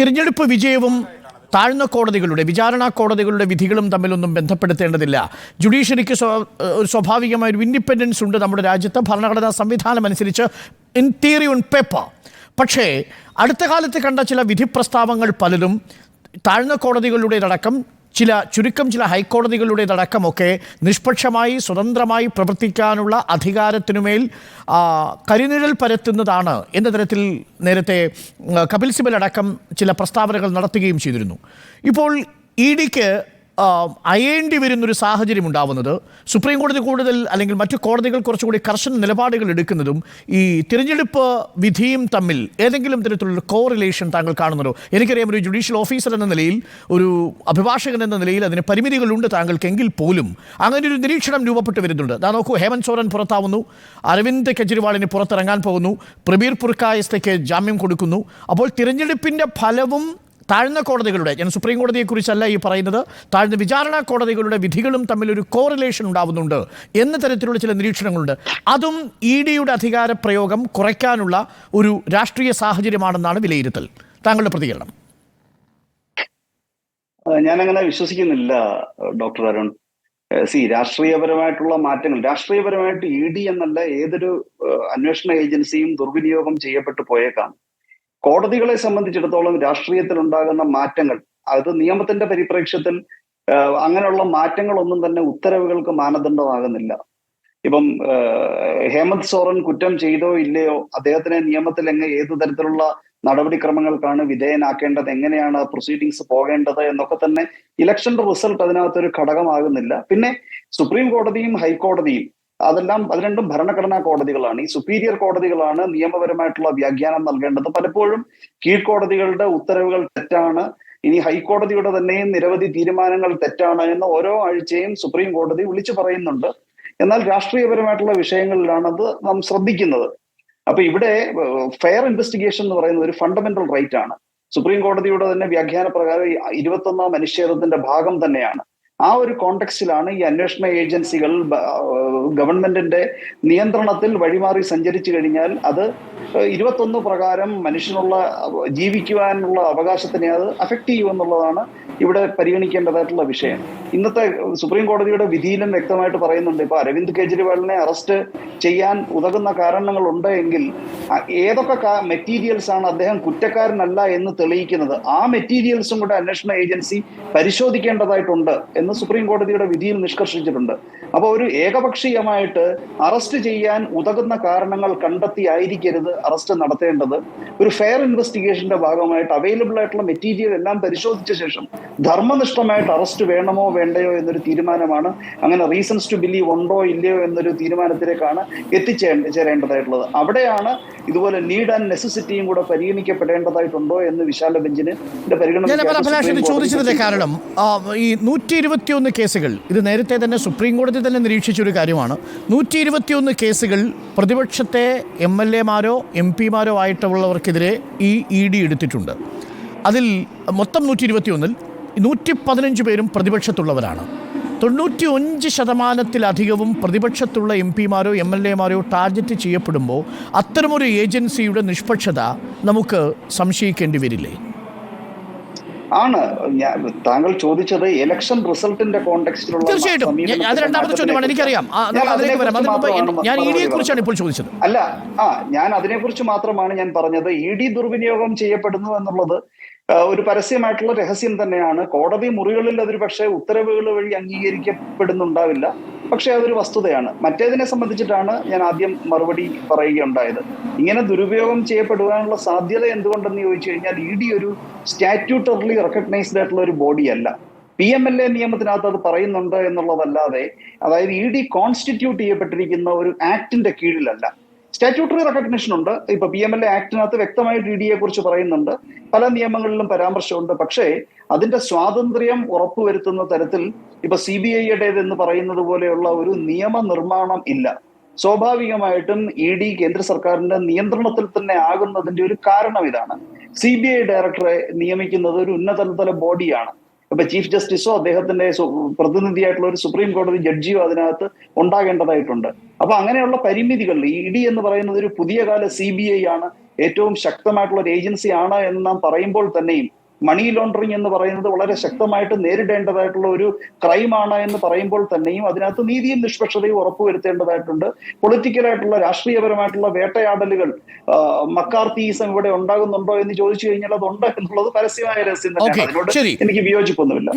തിരഞ്ഞെടുപ്പ് വിജയവും താഴ്ന്ന കോടതികളുടെ വിചാരണ കോടതികളുടെ വിധികളും തമ്മിലൊന്നും ബന്ധപ്പെടുത്തേണ്ടതില്ല. ജുഡീഷ്യറിക്ക് ഒരു സ്വാഭാവികമായ ഒരു ഇൻഡിപെൻഡൻസ് ഉണ്ട് നമ്മുടെ രാജ്യത്ത്. ഭരണഘടനാ സംവിധാനം അനുസരിച്ച് ഇൻ തിയറി ഓൺ പേപ്പർ പക്ഷേ അടുത്ത കാലത്ത് കണ്ട ചില വിധി പ്രസ്താവങ്ങൾ പലതും താഴ്ന്ന കോടതികളുടേതടക്കം ചില ചുരുക്കം ചില ഹൈക്കോടതികളുടേതടക്കമൊക്കെ നിഷ്പക്ഷമായി സ്വതന്ത്രമായി പ്രവർത്തിക്കാനുള്ള അധികാരത്തിനുമേൽ കരിനിഴൽ പരത്തുന്നതാണ് എന്ന തരത്തിൽ നേരത്തെ കപിൽ സിബൽ അടക്കം ചില പ്രസ്താവനകൾ നടത്തുകയും ചെയ്തിരുന്നു. ഇപ്പോൾ ഇ ഡിക്ക് അയേണ്ടി വരുന്നൊരു സാഹചര്യം ഉണ്ടാവുന്നത് സുപ്രീം കോടതി കൂടുതൽ അല്ലെങ്കിൽ മറ്റു കോടതികൾ കുറച്ചുകൂടി കർശന നിലപാടുകൾ എടുക്കുന്നതും ഈ തിരഞ്ഞെടുപ്പ് വിധിയും തമ്മിൽ ഏതെങ്കിലും തരത്തിലുള്ള കോ റിലേഷൻ താങ്കൾ കാണുന്നുണ്ടോ? എനിക്കറിയാം ഒരു ജുഡീഷ്യൽ ഓഫീസർ എന്ന നിലയിൽ ഒരു അഭിഭാഷകൻ എന്ന നിലയിൽ അതിന് പരിമിതികളുണ്ട് താങ്കൾക്കെങ്കിൽ പോലും. അങ്ങനെ ഒരു നിരീക്ഷണം രൂപപ്പെട്ട് വരുന്നുണ്ട്. ദാ നോക്കൂ ഹേമന്ത് സോറൻ പുറത്താവുന്നു അരവിന്ദ് കെജ്രിവാളിന് പുറത്തിറങ്ങാൻ പോകുന്നു പ്രബീർ പുർക്കായസ്തയ്ക്ക് ജാമ്യം കൊടുക്കുന്നു. അപ്പോൾ തിരഞ്ഞെടുപ്പിന്റെ ഫലവും താഴ്ന്ന കോടതികളുടെ ഞാൻ സുപ്രീം കോടതിയെക്കുറിച്ചല്ല ഈ പറയുന്നത് താഴ്ന്ന വിചാരണ കോടതികളുടെ വിധികളും തമ്മിൽ ഒരു കോറിലേഷൻ ഉണ്ടാവുന്നുണ്ട് എന്ന തരത്തിലുള്ള ചില നിരീക്ഷണങ്ങളുണ്ട്. അതും ഇ ഡിയുടെ അധികാര പ്രയോഗം കുറയ്ക്കാനുള്ള ഒരു രാഷ്ട്രീയ സാഹചര്യമാണെന്നാണ് വിലയിരുത്തൽ. താങ്കളുടെ പ്രതികരണം. ഞാനങ്ങനെ വിശ്വസിക്കുന്നില്ല ഡോക്ടർ അരുൺ. സി രാഷ്ട്രീയപരമായിട്ടുള്ള മാറ്റങ്ങൾ രാഷ്ട്രീയപരമായിട്ട് ഇ ഡി എന്നല്ല ഏതൊരു അന്വേഷണ ഏജൻസിയും ദുർവിനിയോഗം ചെയ്യപ്പെട്ടു പോയേക്കാം. കോടതികളെ സംബന്ധിച്ചിടത്തോളം രാഷ്ട്രീയത്തിൽ ഉണ്ടാകുന്ന മാറ്റങ്ങൾ അത് നിയമത്തിന്റെ പരിപ്രേക്ഷ്യത്തിൽ അങ്ങനെയുള്ള മാറ്റങ്ങളൊന്നും തന്നെ ഉത്തരവുകൾക്ക് മാനദണ്ഡമാകുന്നില്ല. ഇപ്പം ഹേമന്ത് സോറൻ കുറ്റം ചെയ്തോ ഇല്ലയോ അദ്ദേഹത്തിനെ നിയമത്തിൽ എങ്ങനെ ഏത് തരത്തിലുള്ള നടപടിക്രമങ്ങൾക്കാണ് വിധേയനാക്കേണ്ടത് എങ്ങനെയാണ് പ്രൊസീഡിങ്സ് പോകേണ്ടത് എന്നൊക്കെ തന്നെ ഇലക്ഷന്റെ റിസൾട്ട് അതിനകത്തൊരു ഘടകമാകുന്നില്ല. പിന്നെ സുപ്രീം കോടതിയും ഹൈക്കോടതിയും അതെല്ലാം അത് രണ്ടും ഭരണഘടനാ കോടതികളാണ്. ഈ സുപ്പീരിയർ കോടതികളാണ് നിയമപരമായിട്ടുള്ള വ്യാഖ്യാനം നൽകേണ്ടത്. പലപ്പോഴും കീഴ്ക്കോടതികളുടെ ഉത്തരവുകൾ തെറ്റാണ്. ഇനി ഹൈക്കോടതിയുടെ തന്നെയും നിരവധി തീരുമാനങ്ങൾ തെറ്റാണ് എന്ന് ഓരോ ആഴ്ചയും സുപ്രീം കോടതി വിളിച്ചു പറയുന്നുണ്ട്. എന്നാൽ രാഷ്ട്രീയപരമായിട്ടുള്ള വിഷയങ്ങളിലാണ് അത് നാം ശ്രദ്ധിക്കുന്നത്. അപ്പൊ ഇവിടെ ഫെയർ ഇൻവെസ്റ്റിഗേഷൻ എന്ന് പറയുന്ന ഒരു ഫണ്ടമെന്റൽ റൈറ്റ് ആണ്. സുപ്രീം കോടതിയുടെ തന്നെ വ്യാഖ്യാന പ്രകാരം ഇരുപത്തൊന്നാം അനുച്ഛേദത്തിന്റെ ഭാഗം തന്നെയാണ്. ആ ഒരു കോണ്ടെക്സ്റ്റിലാണ് ഈ അന്വേഷണ ഏജൻസികൾ ഗവൺമെന്റിന്റെ നിയന്ത്രണത്തിൽ വഴിമാറി സഞ്ചരിച്ചു കഴിഞ്ഞാൽ അത് ഇരുപത്തൊന്ന് പ്രകാരം മനുഷ്യനുള്ള ജീവിക്കുവാനുള്ള അവകാശത്തിനെ അത് അഫക്റ്റ് ചെയ്യുമെന്നുള്ളതാണ് ഇവിടെ പരിഗണിക്കേണ്ടതായിട്ടുള്ള വിഷയം. ഇന്നത്തെ സുപ്രീം കോടതിയുടെ വിധിയിലും വ്യക്തമായിട്ട് പറയുന്നുണ്ട്. ഇപ്പൊ അരവിന്ദ് കെജ്രിവാളിനെ അറസ്റ്റ് ചെയ്യാൻ ഉതകുന്ന കാരണങ്ങൾ ഉണ്ട് എങ്കിൽ ഏതൊക്കെ മെറ്റീരിയൽസ് ആണ് അദ്ദേഹം കുറ്റക്കാരനല്ല എന്ന് തെളിയിക്കുന്നത്? ആ മെറ്റീരിയൽസും കൂടെ അന്വേഷണ ഏജൻസി പരിശോധിക്കേണ്ടതായിട്ടുണ്ട് എന്ന് സുപ്രീം കോടതിയുടെ വിധിയിൽ നിഷ്കർഷിച്ചിട്ടുണ്ട്. അപ്പോൾ ഒരു ഏകപക്ഷീയമായിട്ട് അറസ്റ്റ് ചെയ്യാൻ ഉതകുന്ന കാരണങ്ങൾ കണ്ടെത്തിയായിരിക്കരുത് അറസ്റ്റ് നടത്തേണ്ടത്. ഒരു ഫെയർ ഇൻവെസ്റ്റിഗേഷന്റെ ഭാഗമായിട്ട് അവൈലബിൾ ആയിട്ടുള്ള മെറ്റീരിയൽ എല്ലാം പരിശോധിച്ച ശേഷം ധർമ്മനിഷ്ഠമായിട്ട് അറസ്റ്റ് വേണമോ വേണ്ടയോ എന്നൊരു തീരുമാനമാണ്. അങ്ങനെ റീസൺസ് ടു ബിലീവ് ഉണ്ടോ ഇല്ലയോ എന്നൊരു തീരുമാനത്തിലേക്കാണ് എത്തിച്ചേരേണ്ടതായിട്ടുള്ളത്. അവിടെയാണ് ഇതുപോലെ നീഡ് ആൻഡ് നെസസിറ്റിയും കൂടെ പരിഗണിക്കപ്പെടേണ്ടതായിട്ടുണ്ടോ എന്ന് വിശാല ബെഞ്ചിന് പരിഗണന ചോദിച്ചതിന്റെ കാരണം ഈ നൂറ്റി ഇരുപത്തിയൊന്ന് കേസുകൾ. ഇത് നേരത്തെ തന്നെ സുപ്രീം കോടതി തന്നെ നിരീക്ഷിച്ച ഒരു കാര്യമാണ്. നൂറ്റി ഇരുപത്തിയൊന്ന് കേസുകൾ പ്രതിപക്ഷത്തെ എം എൽ എമാരോ എം പിമാരോ ആയിട്ടുള്ളവർക്കെതിരെ ഈ ഇ ഡി എടുത്തിട്ടുണ്ട്. അതിൽ മൊത്തം നൂറ്റി ഇരുപത്തിയൊന്നിൽ നൂറ്റി പതിനഞ്ച് പേരും പ്രതിപക്ഷത്തുള്ളവരാണ്. തൊണ്ണൂറ്റി അഞ്ച് ശതമാനത്തിലധികവും പ്രതിപക്ഷത്തുള്ള എം പിമാരോ എം എൽ എമാരോ ടാർഗറ്റ് ചെയ്യപ്പെടുമ്പോൾ അത്തരമൊരു ഏജൻസിയുടെ നിഷ്പക്ഷത നമുക്ക് സംശയിക്കേണ്ടി വരില്ലേ? ആണ്. താങ്കൾ ചോദിച്ചത് ഇലക്ഷൻ റിസൾട്ടിന്റെ കോണ്ടെക്സ്റ്റിലുള്ള തീർച്ചയായിട്ടും. അത് രണ്ടാമത്തെ ചോദ്യമാണ്. എനിക്കറിയാം. ഞാൻ ഇഡിയെ ഡിയെ കുറിച്ചാണ് ഇപ്പോൾ ചോദിച്ചത്. അല്ല ആ ഞാൻ അതിനെക്കുറിച്ച് മാത്രമാണ് ഞാൻ പറഞ്ഞത്. ഇ ഡി ദുർവിനിയോഗം ചെയ്യപ്പെടുന്നു എന്നുള്ളത് ഒരു പരസ്യമായിട്ടുള്ള രഹസ്യം തന്നെയാണ്. കോടതി മുറികളിൽ അതൊരു പക്ഷേ ഉത്തരവുകൾ വഴി അംഗീകരിക്കപ്പെടുന്നുണ്ടാവില്ല. പക്ഷേ അതൊരു വസ്തുതയാണ്. മറ്റേതിനെ സംബന്ധിച്ചിട്ടാണ് ഞാൻ ആദ്യം മറുപടി പറയുകയുണ്ടായത്. ഇങ്ങനെ ദുരുപയോഗം ചെയ്യപ്പെടുവാനുള്ള സാധ്യത എന്തുകൊണ്ടെന്ന് ചോദിച്ചു കഴിഞ്ഞാൽ ഇ ഡി ഒരു സ്റ്റാറ്റ്യൂട്ടർലി റെക്കഗ്നൈസ്ഡ് ആയിട്ടുള്ള ഒരു ബോഡിയല്ല. പി എം എൽ എ നിയമത്തിനകത്ത് അത് പറയുന്നുണ്ട് എന്നുള്ളതല്ലാതെ അതായത് ഇ ഡി കോൺസ്റ്റിറ്റ്യൂട്ട് ചെയ്യപ്പെട്ടിരിക്കുന്ന ഒരു ആക്ടിന്റെ കീഴിലല്ല. സ്റ്റാറ്റ്യൂട്ടറി റെക്കഗ്നിഷൻ ഉണ്ട്. ഇപ്പൊ പി എം എൽ എ ആക്ടിനകത്ത് വ്യക്തമായി ഡി ഡിയെ കുറിച്ച് പറയുന്നുണ്ട്. പല നിയമങ്ങളിലും പരാമർശമുണ്ട്. പക്ഷേ അതിന്റെ സ്വാതന്ത്ര്യം ഉറപ്പുവരുത്തുന്ന തരത്തിൽ ഇപ്പൊ സി ബി ഐയുടേത് എന്ന് പറയുന്നത് പോലെയുള്ള ഒരു നിയമനിർമ്മാണം ഇല്ല. സ്വാഭാവികമായിട്ടും ഇ ഡി കേന്ദ്ര സർക്കാരിന്റെ നിയന്ത്രണത്തിൽ തന്നെ ആകുന്നതിന്റെ ഒരു കാരണം ഇതാണ്. സി ബി ഐ ഡയറക്ടറെ നിയമിക്കുന്നത് ഒരു ഉന്നതതല ബോഡിയാണ്. ഇപ്പൊ ചീഫ് ജസ്റ്റിസോ അദ്ദേഹത്തിന്റെ പ്രതിനിധിയായിട്ടുള്ള ഒരു സുപ്രീം കോടതി ജഡ്ജിയോ അതിനകത്ത് ഉണ്ടാകേണ്ടതായിട്ടുണ്ട്. അപ്പൊ അങ്ങനെയുള്ള പരിമിതികൾ ഇ ഡി എന്ന് പറയുന്നത് ഒരു പുതിയ കാല സി ബി ഐ ആണ് ഏറ്റവും ശക്തമായിട്ടുള്ള ഒരു ഏജൻസി ആണ് എന്ന് നാം പറയുമ്പോൾ തന്നെയും മണി ലോണ്ടറിങ് എന്ന് പറയുന്നത് വളരെ ശക്തമായിട്ട് നേരിടേണ്ടതായിട്ടുള്ള ഒരു ക്രൈമാണ് എന്ന് പറയുമ്പോൾ തന്നെയും അതിനകത്ത് നീതിയും നിഷ്പക്ഷതയും ഉറപ്പുവരുത്തേണ്ടതായിട്ടുണ്ട്. പൊളിറ്റിക്കലായിട്ടുള്ള രാഷ്ട്രീയപരമായിട്ടുള്ള വേട്ടയാടലുകൾ മക്കാർത്തിസം ഇവിടെ ഉണ്ടാകുന്നുണ്ടോ എന്ന് ചോദിച്ചു കഴിഞ്ഞാൽ അതുണ്ട് എന്നുള്ളത് പരസ്യമായ രഹസ്യം തന്നെയാണ്. അതിനോട് എനിക്ക് വിയോജിപ്പൊന്നുമില്ല.